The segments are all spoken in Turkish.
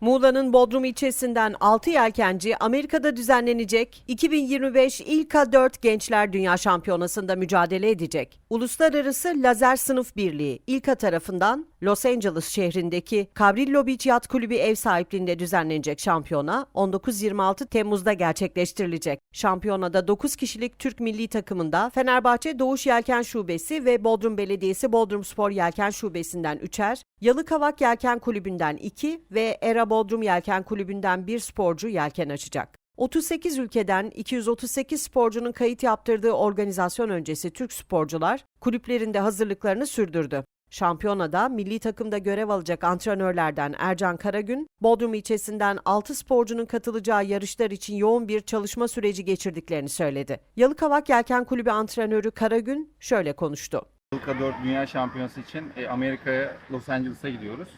Muğla'nın Bodrum ilçesinden 6 yelkenci Amerika'da düzenlenecek 2025 İlka 4 Gençler Dünya Şampiyonası'nda mücadele edecek. Uluslararası Lazer Sınıf Birliği İlka tarafından Los Angeles şehrindeki Cabrillo Beach Yacht Kulübü ev sahipliğinde düzenlenecek şampiyona 19-26 Temmuz'da gerçekleştirilecek. Şampiyonada 9 kişilik Türk milli takımında Fenerbahçe Doğuş Yelken Şubesi ve Bodrum Belediyesi Bodrum Spor Yelken Şubesi'nden 3'er, Yalıkavak Yelken Kulübü'nden 2 ve Era Bodrum Yelken Kulübü'nden 1 sporcu yelken açacak. 38 ülkeden 238 sporcunun kayıt yaptırdığı organizasyon öncesi Türk sporcular kulüplerinde hazırlıklarını sürdürdü. Şampiyonada milli takımda görev alacak antrenörlerden Ercan Karagün, Bodrum ilçesinden 6 sporcunun katılacağı yarışlar için yoğun bir çalışma süreci geçirdiklerini söyledi. Yalıkavak Yelken Kulübü antrenörü Karagün şöyle konuştu. Yılka 4 Dünya Şampiyonası için e, Amerika'ya, Los Angeles'a gidiyoruz.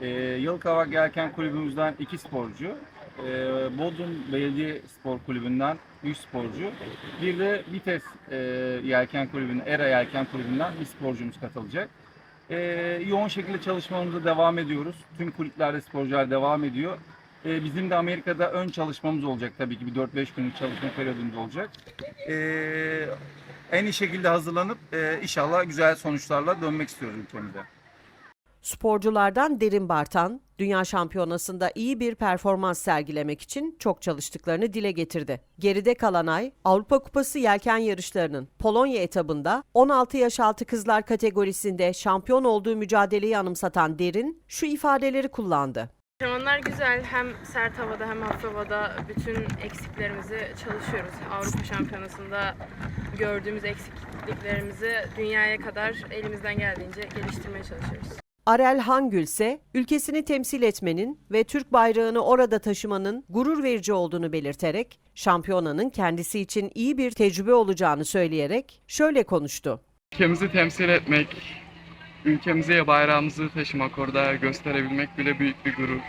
E, Yılkavak Yelken Kulübümüzden 2 sporcu, e, Bodrum Belediye Spor Kulübü'nden 3 sporcu, bir de Vites e, Yelken Kulübü'nün, ERA Yelken Kulübü'nden bir sporcumuz katılacak. E, yoğun şekilde çalışmalarımıza devam ediyoruz. Tüm kulüplerde sporcular devam ediyor. E, bizim de Amerika'da ön çalışmamız olacak tabii ki bir 4-5 günlük çalışma periyodumuz olacak. E, en iyi şekilde hazırlanıp e, inşallah güzel sonuçlarla dönmek istiyoruz ülkemize. Sporculardan Derin Bartan, Dünya Şampiyonası'nda iyi bir performans sergilemek için çok çalıştıklarını dile getirdi. Geride kalan ay, Avrupa Kupası yelken yarışlarının Polonya etabında 16 yaş altı kızlar kategorisinde şampiyon olduğu mücadeleyi anımsatan Derin şu ifadeleri kullandı. Antrenmanlar güzel. Hem sert havada hem hafif havada bütün eksiklerimizi çalışıyoruz. Avrupa Şampiyonası'nda gördüğümüz eksikliklerimizi dünyaya kadar elimizden geldiğince geliştirmeye çalışıyoruz. Arel Hangül ise ülkesini temsil etmenin ve Türk bayrağını orada taşımanın gurur verici olduğunu belirterek şampiyonanın kendisi için iyi bir tecrübe olacağını söyleyerek şöyle konuştu. Ülkemizi temsil etmek, ülkemize bayrağımızı taşımak orada gösterebilmek bile büyük bir gurur.